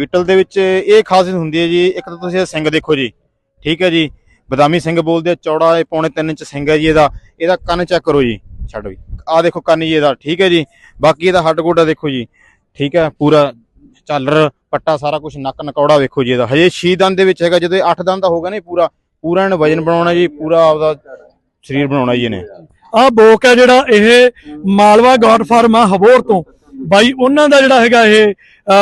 ਬੀਟਲ ਦੇ ਵਿੱਚ ਇਹ ਖਾਸੀਅਤ ਹੁੰਦੀ ਹੈ ਜੀ, ਇੱਕ ਤਾਂ ਤੁਸੀਂ ਸਿੰਘ ਦੇਖੋ ਜੀ, ਠੀਕ ਹੈ ਜੀ, ਬਦਾਮੀ ਸਿੰਘ ਬੋਲਦੇ ਆ, ਚੌੜਾ ਇਹ ਪੌਣੇ 3 ਇੰਚ ਸਿੰਘ ਹੈ ਜੀ ਇਹਦਾ ਇਹਦਾ ਕੰਨ ਚੈੱਕ ਕਰੋ ਜੀ, ਛੱਡ ਵੀ, ਆਹ ਦੇਖੋ ਕੰਨ ਜੀ ਇਹਦਾ, ਠੀਕ ਹੈ ਜੀ, ਬਾਕੀ ਇਹਦਾ ਹੱਡ ਗੋਡਾ ਦੇਖੋ ਜੀ, ਠੀਕ ਹੈ, ਪੂਰਾ ਝਾਲਰ, ਪੱਟਾ ਸਾਰਾ ਕੁਝ ਨੱਕ ਨਕੌੜਾ ਵੇਖੋ ਜੀ ਇਹਦਾ, ਹਜੇ 6 ਦੰਦ ਦੇ ਵਿੱਚ ਹੈਗਾ, ਜਦੋਂ ਇਹ 8 ਦੰਦ ਦਾ ਹੋਗਾ ਨਾ ਇਹ ਪੂਰਾ ਪੂਰਾ ਇਹਨੇ ਵਜਨ ਬਣਾਉਣਾ ਜੀ, ਪੂਰਾ ਆਪਦਾ ਸਰੀਰ ਬਣਾਉਣਾ ਜੀ ਇਹਨੇ। ਆ ਬੋਕ ਹੈ ਜਿਹੜਾ ਇਹ ਮਾਲਵਾ ਗੌਡ ਫਾਰਮ ਆ, ਹਬੋਰ ਤੋਂ। ਬਾਈ ਉਹਨਾਂ ਦਾ ਜਿਹੜਾ ਹੈਗਾ ਇਹ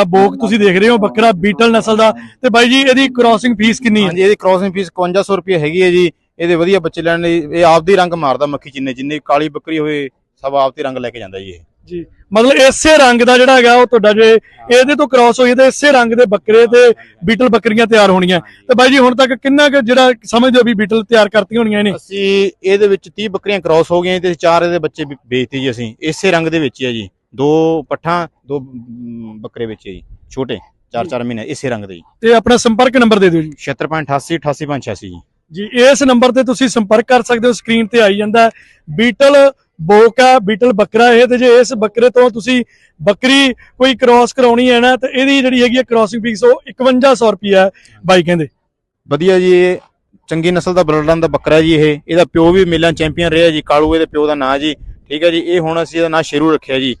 ਬੋਕ ਤੁਸੀਂ ਦੇਖ ਰਹੇ ਹੋ ਬੱਕਰਾ ਬੀਟਲ ਨਸਲ ਦਾ। ਤੇ ਬਾਈ ਜੀ ਇਹਦੀ ਕ੍ਰਾਸਿੰਗ ਫੀਸ ਕਿੰਨੀ ਹੈ? ਹਾਂਜੀ ਇਹਦੀ ਕ੍ਰਾਸਿੰਗ ਫੀਸ 5100 ਰੁਪਏ ਹੈਗੀ ਹੈ ਜੀ। ਇਹਦੇ ਵਧੀਆ ਬੱਚੇ ਲੈਣ ਲਈ ਇਹ ਆਪਦੀ ਰੰਗ ਮਾਰਦਾ ਮੱਖੀ ਜਿੰਨੇ ਜਿੰਨੇ ਕਾਲੀ ਬੱਕਰੀ ਹੋਵੇ ਸਭ ਆਪਦੀ ਰੰਗ ਲੈ ਕੇ ਜਾਂਦਾ ਜੀ ਇਹ। ਜੀ ਮਤਲਬ ਇਸੇ ਰੰਗ ਦਾ ਜਿਹੜਾ ਹੈਗਾ ਉਹ ਤੁਹਾਡਾ ਜੇ ਇਹਦੇ ਤੋਂ ਕ੍ਰਾਸ ਹੋਈ ਤੇ ਇਸੇ ਰੰਗ ਦੇ ਬੱਕਰੇ ਤੇ ਬੀਟਲ ਬੱਕਰੀਆਂ ਤਿਆਰ ਹੋਣੀਆਂ। ਤੇ ਬਾਈ ਜੀ ਹੁਣ ਤੱਕ ਕਿੰਨਾ ਕੁ ਜਿਹੜਾ ਸਮਝਦੇ ਹੋ ਵੀ ਬੀਟਲ ਤਿਆਰ ਕਰਤੀਆਂ ਹੋਣੀਆਂ ਇਹਨੇ? ਅਸੀਂ ਇਹਦੇ ਵਿੱਚ 30 ਬੱਕਰੀਆਂ ਕ੍ਰਾਸ ਹੋ ਗਈਆਂ ਤੇ ਚਾਰ ਇਹਦੇ ਬੱਚੇ ਵੇਚਤੇ ਜੀ ਅਸੀਂ ਇਸੇ ਰੰਗ ਦੇ ਵਿੱਚ ਹੀ ਆ ਜੀ। ਦੋ ਪੱਠਾਂ ਦੋ ਬੱਕਰੇ ਵਿੱਚ ਜੀ ਛੋਟੇ 4-4 ਮਹੀਨੇ ਇਸੇ ਰੰਗ ਦੇ ਜੀ। ਤੇ ਆਪਣਾ ਸੰਪਰਕ ਨੰਬਰ ਦੇ ਦਿਓ ਜੀ। 7688 88586 ਜੀ। ਜੀ ਇਸ ਨੰਬਰ ਤੇ ਤੁਸੀਂ ਸੰਪਰਕ ਕਰ ਸਕਦੇ ਹੋ ਸਕਰੀਨ ਤੇ ਆਈ ਜਾਂਦਾ ਹੈ। ਬੀਟਲ ਬੋਕ ਆ ਬੀਟਲ ਬੱਕਰਾ ਇਹ ਤੇ ਜੇ ਇਸ ਬੱਕਰੇ ਤੋਂ ਤੁਸੀਂ ਬੱਕਰੀ ਕੋਈ ਕ੍ਰਾਸ ਕਰਾਉਣੀ ਹੈ ਨਾ ਤੇ ਇਹਦੀ ਜਿਹੜੀ ਹੈਗੀ ਹੈ ਕ੍ਰਾਸਿੰਗ ਫੀਸ ਉਹ 5100 ਰੁਪਿਆ ਹੈ ਬਾਈ ਕਹਿੰਦੇ। ਵਧੀਆ ਜੀ ਇਹ ਚੰਗੀ ਨਸਲ ਦਾ ਬਲਡਨ ਦਾ ਬੱਕਰਾ ਜੀ ਇਹ। ਇਹਦਾ ਪਿਓ ਵੀ ਮੇਲਾਂ ਚੈਂਪੀਅਨ ਰਿਹਾ ਜੀ ਕਾਲੂ ਇਹਦੇ ਪਿਓ ਦਾ ਨਾਂ ਜੀ। ਠੀਕ ਹੈ ਜੀ ਇਹ ਹੁਣ ਅਸੀਂ ਇਹਦਾ ਨਾਂ ਸ਼ੇਰੂ ਰੱਖਿਆ ਜੀ।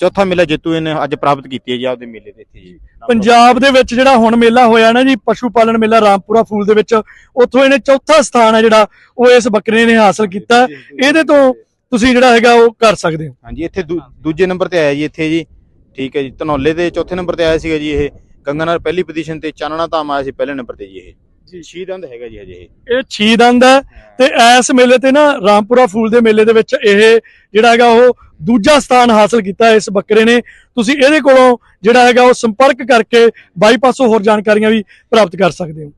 ਚੌਥਾ ਮੇਲਾ ਜੇਤੂ ਇਹਨੇ ਅੱਜ ਪ੍ਰਾਪਤ ਕੀਤੀ ਹੈ ਜੀ ਆਪਦੇ ਮੇਲੇ ਦੇ ਇੱਥੇ ਜੀ। ਪੰਜਾਬ ਦੇ ਵਿੱਚ ਜਿਹੜਾ ਹੁਣ ਮੇਲਾ ਹੋਇਆ ਨਾ ਜੀ ਪਸ਼ੂ ਪਾਲਣ ਮੇਲਾ ਰਾਮਪੁਰਾ ਫੂਲ ਦੇ ਵਿੱਚ ਉੱਥੋਂ ਇਹਨੇ ਚੌਥਾ ਸਥਾਨ ਹੈ ਜਿਹੜਾ ਉਹ ਇਸ ਬੱਕਰੇ ਨੇ ਹਾਸਲ ਕੀਤਾ। ਇਹਦੇ ਤੋਂ ਤੁਸੀਂ ਜਿਹੜਾ ਹੈਗਾ ਉਹ ਕਰ ਸਕਦੇ ਹੋ। ਹਾਂਜੀ ਇੱਥੇ ਦੂਜੇ ਨੰਬਰ ਤੇ ਆਇਆ ਜੀ ਇੱਥੇ ਜੀ। ਠੀਕ ਹੈ ਜੀ ਧਨੌਲੇ ਦੇ ਚੌਥੇ ਨੰਬਰ ਤੇ ਆਇਆ ਸੀਗਾ ਜੀ ਇਹ। ਗੰਗਾਨਗਰ ਪਹਿਲੀ ਪੋਜੀਸ਼ਨ ਤੇ ਚਾਨਣਾ ਧਾਮ ਆਇਆ ਸੀ ਪਹਿਲੇ ਨੰਬਰ ਤੇ ਜੀ ਇਹ। ਛੀ ਦੰਦ ਹੈਗਾ ਜੀ ਹਜੇ ਇਹ। ਛੀ ਦੰਦ ਹੈ। ਤੇ ਇਸ ਮੇਲੇ ਤੇ ਨਾ ਰਾਮਪੁਰਾ ਫੂਲ ਦੇ ਮੇਲੇ ਦੇ ਵਿੱਚ ਇਹ ਜਿਹੜਾ ਹੈਗਾ ਉਹ ਦੂਜਾ ਸਥਾਨ ਹਾਸਲ ਕੀਤਾ ਇਸ ਬੱਕਰੇ ਨੇ। ਤੁਸੀਂ ਇਹਦੇ ਕੋਲੋਂ ਜਿਹੜਾ ਹੈਗਾ ਉਹ ਸੰਪਰਕ ਕਰਕੇ ਬਾਈਪਾਸੋਂ ਹੋਰ ਜਾਣਕਾਰੀਆਂ ਵੀ ਪ੍ਰਾਪਤ ਕਰ ਸਕਦੇ ਹੋ।